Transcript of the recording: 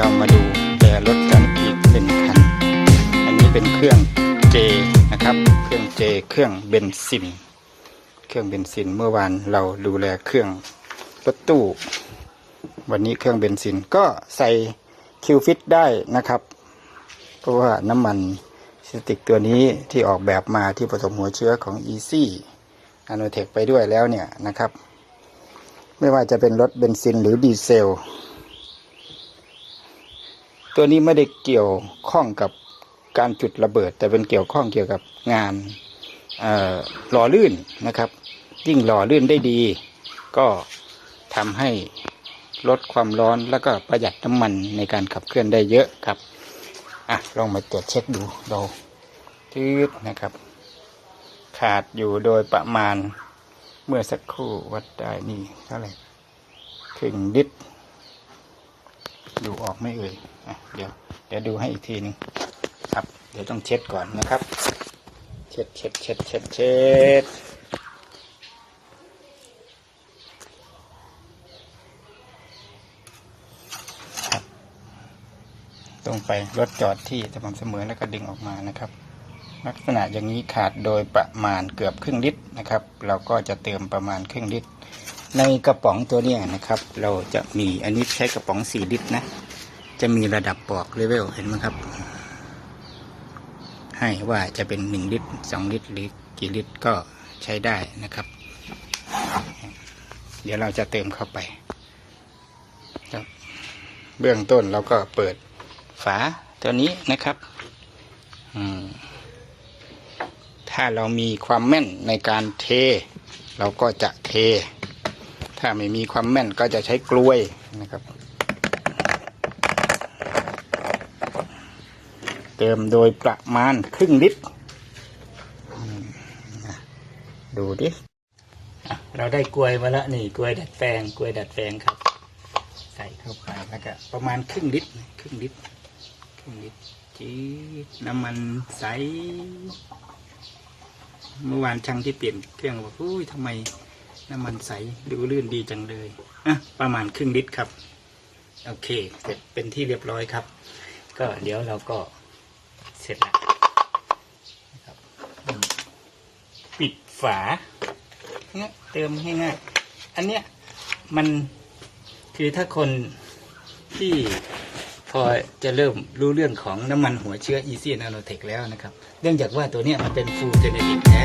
เรามาดูแปรรถกันอีกเป็นคัน อันนี้เป็นเครื่องเจนะครับ เครื่องเจเครื่องเบนซิน เครื่องเบนซินเมื่อวานเราดูแลเครื่องรถตู้ วันนี้เครื่องเบนซินก็ใส่คิวฟิตได้นะครับ เพราะว่าน้ำมันสติกตัวนี้ที่ออกแบบมาที่ผสมหัวเชื้อของ Easy n a n o t e c h ไปด้วยแล้วเนี่ยนะครับ ไม่ว่าจะเป็นรถเบนซินหรือดีเซล ตัวนี้ไม่ได้เกี่ยวข้องกับการจุดระเบิด แต่เป็นเกี่ยวข้องเกี่ยวกับงานหล่อลื่นนะครับ ยิ่งหล่อลื่นได้ดี ก็ทำให้ลดความร้อนแล้วก็ประหยัดน้ำมันในการขับเคลื่อนได้เยอะครับ อะลองมาตรวจเช็คดูเราทืดนะครับ ขาดอยู่โดยประมาณเมื่อสักครู่วัดได้นี่เท่าไหร่ครึ่งลิต ดูออกไม่เอ่ยเดี๋ยวเดี๋ยวดูให้อีกทีหนึงครับ เดี๋ยวต้องเช็ดก่อนนะครับ เช็ดเช็ดเช็ดเช็ดเช็ดตรงไปรถจอดที่สม่ำเสมอแล้วก็ดึงออกมานะครับ ลักษณะอย่างนี้ขาดโดยประมาณเกือบครึ่งลิตรนะครับ เราก็จะเติมประมาณครึ่งลิตร ในกระป๋องตัวเนี้ยนะครับ เราจะมีอันนี้ใช้กระป๋อง4ลิตรนะ จะมีระดับบอกเลเวลเห็นไหมครับ ให้ว่าจะเป็น1ลิตร2ลิตรหรือกี่ลิตรก็ใช้ได้นะครับ เดี๋ยวเราจะเติมเข้าไปครับเบื้องต้นเราก็เปิดฝาตัวนี้นะครับถ้าเรามีความแม่นในการเท เราก็จะเท ถ้าไม่มีความแม่นก็จะใช้กล้วยนะครับ เติมโดยประมาณครึ่งลิตร ดูดิเราได้กล้วยมาแล้วนี่กล้วยดัดแปลงกล้วยดัดแปลงครับ ใส่เข้าไปแล้วก็ประมาณครึ่งลิตรครึ่งลิตรครึ่งลิตรจีน้ำมันใส เมื่อวานช่างที่เปลี่ยนเครื่องบอกอุ้ยทำไม น้ำมันใสดูลื่นดีจังเลยอะประมาณครึ่งลิตรครับ โอเค เสร็จเป็นที่เรียบร้อยครับ ก็เดี๋ยวเราก็เสร็จแล้วนะครับปิดฝาเนี่ยเติมง่ายอันเนี้ยมันคือถ้าคนที่พอจะเริ่มรู้เรื่องของน้ำมันหัวเชื้อ Easy Nanotech แล้วนะครับ เนื่องจากว่าตัวเนี้ยมันเป็นฟูลเจเนติกแท้